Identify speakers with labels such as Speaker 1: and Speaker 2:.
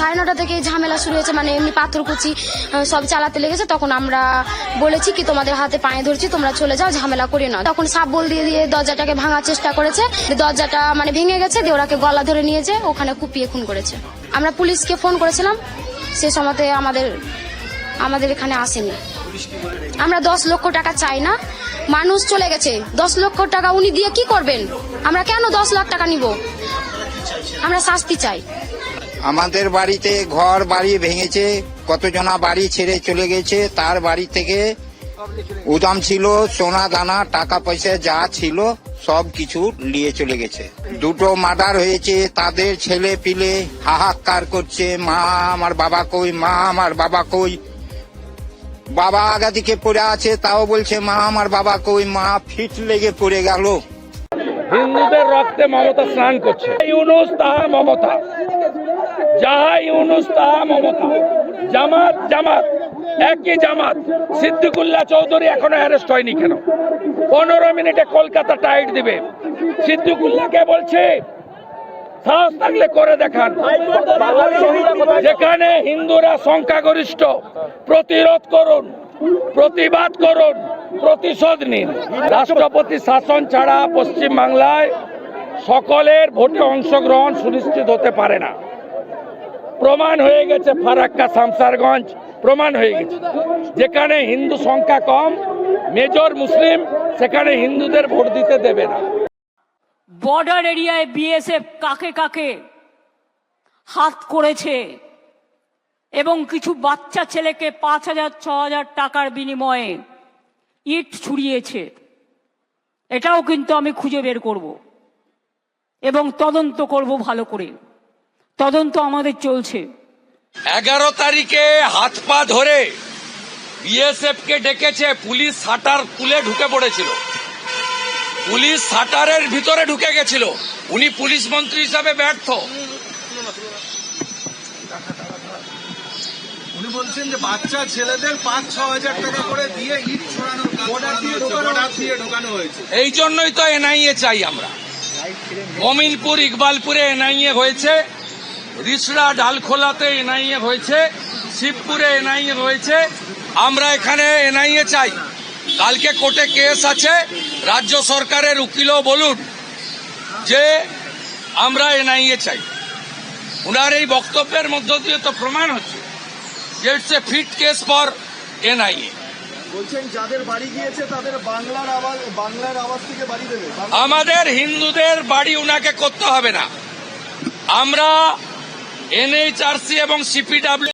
Speaker 1: সাড়ে নটা থেকে ঝামেলা শুরু হয়েছে মানে এমনি পাথরকুচি সব চালাতে লেগেছে, তখন আমরা বলেছি কি, তোমাদের হাতে পায়ে ধরছি, তোমরা চলে যাও, ঝামেলা করে না। তখন সাপ বল দিয়ে দিয়ে দরজাটাকে ভাঙার চেষ্টা করেছে দরজাটা মানে ভেঙে গেছে, দিয়ে ওরাকে গলা ধরে নিয়েছে, ওখানে কুপিয়ে খুন করেছে। আমরা পুলিশকে ফোন করেছিলাম, সে সময়তে আমাদের আমাদের এখানে আসেনি। আমরা দশ লক্ষ টাকা চাই না, মানুষ চলে গেছে। দশ লক্ষ টাকা উনি দিয়ে কি করবেন? আমরা কেন দশ লাখ টাকা নিব? আমরা শাস্তি চাই।
Speaker 2: আমাদের বাড়িতে ঘর বাড়ি ভেঙেছে, কতজনা বাড়ি ছেড়ে চলে গেছে, তার বাড়ি থেকে উদাম ছিল, সোনা দানা, টাকা পয়সা যা ছিল, সব কিছু নিয়ে চলে গেছে। দুটো মার্ডার হয়েছে, তাদের ছেলে পিলে হাহাকার করছে, মা আমার বাবা কই, মা আমার বাবা কই। বাবা আগা দিকে পড়ে আছে, তাও বলছে, মা আমার বাবা কই, মা ফিট লেগে পড়ে গেল।
Speaker 3: হিন্দুদের রক্তে মমতা স্নান করছে। ইউনুস, তাহা মমতা। যাহা ইউনুস, তাহা মমতা। জামাত জামাত। একই জামাত। সিদ্দিকুল্লাহ চৌধুরী এখনও অ্যারেস্ট হয়নি কেন? পনেরো মিনিটে কলকাতা টাইট দিবে। সিদ্দিকুল্লাহকে বলছে, সাহস থাকলে করে দেখান। যেখানে হিন্দুরা সংখ্যাগরিষ্ঠ, প্রতিরোধ করুন। প্রতিবাদ করুন, প্রতিশোধ নিন। রাষ্ট্রপতি শাসন ছাড়া পশ্চিম বাংলায় সকলের ভোটে অংশগ্রহণ সুনিশ্চিত হতে পারে না। প্রমাণ হয়ে গেছে ফারাক্কা শামসারগঞ্জ, প্রমাণ হয়ে গেছে। যেখানে হিন্দু সংখ্যা কম, মেজর মুসলিম, সেখানে হিন্দুদের ভোট দিতে দেবে না।
Speaker 4: বর্ডার এরিয়ায় বিএসএফ কাকে কাকে হাত করেছে? এবং কিছু বাচ্চা ছেলেকে পাঁচ হাজার, ছ হাজার টাকার বিনিময়ে ইট ছুড়িয়েছে। এটাও কিন্তু আমি খুঁজে বের করব এবং তদন্ত করব ভালো করে। তদন্ত আমাদের চলছে।
Speaker 3: এগারো তারিখে হাত পা ধরে বিএসএফ কে ডেকেছে, পুলিশ শাটার তুলে ঢুকে পড়েছিল। পুলিশ শাটারের ভিতরে ঢুকে গেছিল। উনি পুলিশ মন্ত্রী হিসাবে ব্যর্থ।
Speaker 5: উনি বলছেন যে বাচ্চা ছেলেদের পাঁচ ছ হাজার টাকা করে দিয়ে ইট ছড়ানো বর্ডার দিয়ে ঢোকানো দিয়ে ঢোকানো হয়েছে।
Speaker 3: এই জন্যই তো এনআইএ চাই আমরা। মমিনপুর ইকবালপুরে এনআইএ হয়েছে রিসড়া ডালখোলাতে এনআইএ হয়েছে শিবপুরে এনআইএ হয়েছে আমরা এখানে এনআইএ চাই। কালকে কোর্টে কেস আছে রাজ্য সরকারের উকিলও বলুন যে আমরা এনআইএ চাই। উনার এই বক্তব্যের মধ্য দিয়ে তো প্রমাণ হচ্ছে। It's a fit case for NIA.
Speaker 5: বলছেন যাদের বাড়ি গিয়েছে তাদের বাংলার আওয়াজ বাংলার আওয়াজ থেকে বাড়ি দেবে।
Speaker 3: আমাদের হিন্দুদের বাড়ি উনাকে করতে হবে না। আমরা এনএইচআরসি এবং সিপিডাব্লিউ